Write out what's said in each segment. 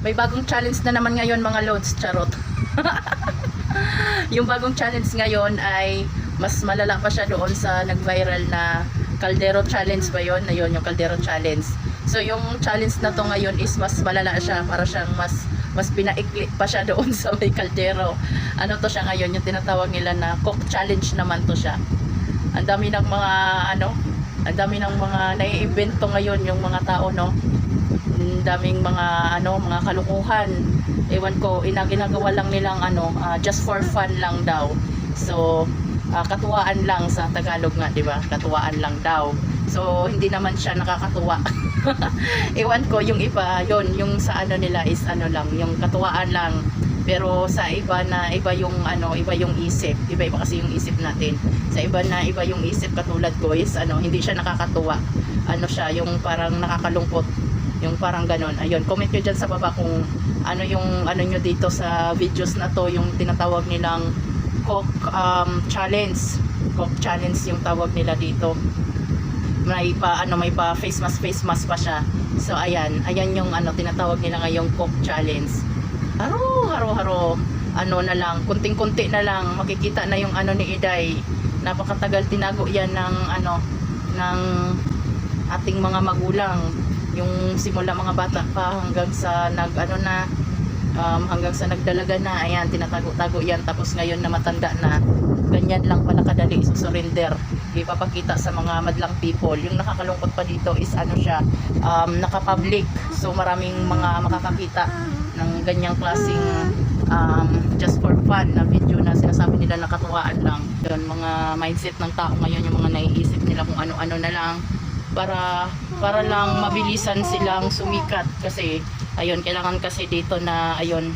May bagong challenge na naman ngayon mga loads, charot. yung bagong challenge ngayon ay mas malala pa siya doon sa nag-viral na Caldero Challenge ba yun? Ayun, yung Caldero Challenge. So yung challenge na to ngayon is mas malala siya para siyang mas mas pinaikli pa siya doon sa may kaldero. Ano to siya ngayon, yung tinatawag nila na cook challenge naman to siya. Ang dami ng mga ano, ang dami ng mga naiimbento ngayon yung mga tao no. Daming mga ano, mga kalukuhan. Ewan ko, ina ginagawa lang nilang ano, ah, just for fun lang daw. So, ah, katuwaan lang sa Tagalog nga, 'di ba? Katuwaan lang daw. So, hindi naman siya nakakatuwa. Ewan ko, yung iba, yon yung sa ano nila is ano lang, yung katuwaan lang. Pero sa iba na iba yung ano, iba yung isip. Iba-iba kasi yung isip natin. Sa iba na iba yung isip katulad ko is ano, hindi siya nakakatuwa. Ano siya, yung parang nakakalungkot. Yung parang ganon. Ayun, comment nyo dyan sa baba kung ano yung ano nyo dito sa videos na to, yung tinatawag nilang cook um, challenge. Cook challenge yung tawag nila dito. May pa ano may pa face mask face mask pa siya. So ayan. Ayan yung ano tinatawag nila ngayong cook challenge. Haro haro haro. Ano na lang kunting kunti na lang. Makikita na yung ano ni Iday. Napakatagal tinago yan ng ano ng ating mga magulang yung simula mga bata pa hanggang sa nag ano na um, hanggang sa nagdalaga na ayan tinatago-tago yan. Tapos ngayon na matanda na ganyan lang pala kadali surrender. Ipapakita sa mga madlang people. Yung nakakalungkot pa dito is ano siya um, naka-public. So maraming mga makakakita ng ganyang klaseng um, just for fun na video na sinasabi nila nakatuwaan lang. Yun mga mindset ng tao ngayon yung mga naiisip nila kung ano-ano na lang para para lang mabilisan silang sumikat kasi ayun kailangan kasi dito na ayun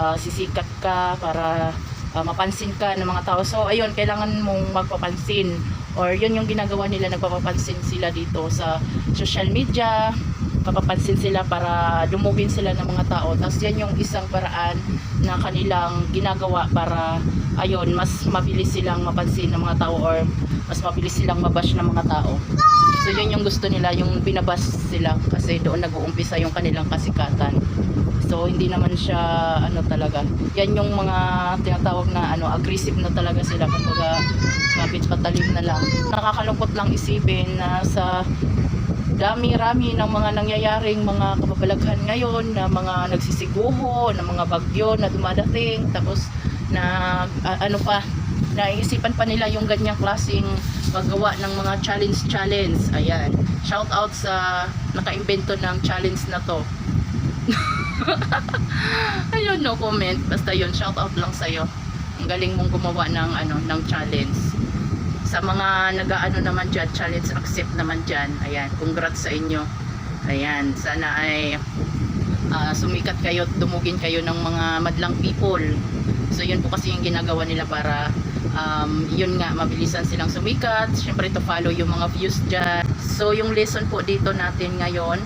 ah, sisikat ka para ah, mapansin ka ng mga tao. So ayun kailangan mong magpapansin or yun yung ginagawa nila nagpapapansin sila dito sa social media papapansin sila para dumugin sila ng mga tao. Tapos yan yung isang paraan na kanilang ginagawa para ayun mas mabilis silang mapansin ng mga tao or mas mabilis silang mabash ng mga tao so yun yung gusto nila yung binabas sila kasi doon nag-uumpisa yung kanilang kasikatan. So hindi naman siya ano talaga yan yung mga tinatawag na ano aggressive na talaga sila. Kumbaga kapit patalim na lang. Nakakalungkot lang isipin na sa dami-rami ng mga nangyayaring mga kababalaghan ngayon na mga nagsisiguho, na mga bagyo na dumadating tapos na ah, ano pa naisipan pa nila yung ganyang klaseng maggawa ng mga challenge-challenge. Ayan. Shout out sa nakaimbento ng challenge na to. Ayun, no comment. Basta yun, shout out lang sa'yo. Ang galing mong gumawa ng, ano, ng challenge. Sa mga nag-ano naman dyan, challenge accept naman dyan. Ayan, congrats sa inyo. Ayan, sana ay ah, sumikat kayo, at dumugin kayo ng mga madlang people. So yun po kasi yung ginagawa nila para um, yun nga, mabilisan silang sumikat. Siyempre to follow yung mga views dyan. So yung lesson po dito natin ngayon,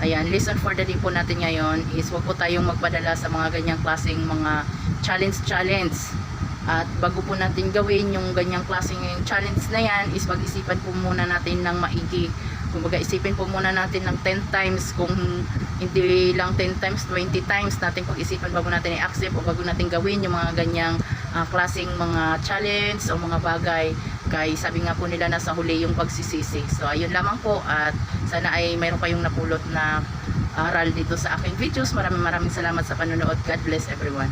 ayan, lesson for the day po natin ngayon is wag po tayong magpadala sa mga ganyang klaseng mga challenge-challenge. At bago po natin gawin yung ganyang klaseng challenge na yan is pag-isipan po muna natin ng maigi. Kumbaga isipin po muna natin ng 10 times kung hindi lang 10 times, 20 times natin pag-isipan bago natin i-accept o bago natin gawin yung mga ganyang ah, klaseng mga challenge o mga bagay kay sabi nga po nila nasa huli yung pagsisisi. So ayun lamang po at sana ay mayroon kayong napulot na aral dito sa aking videos. Maraming maraming salamat sa panonood. God bless everyone.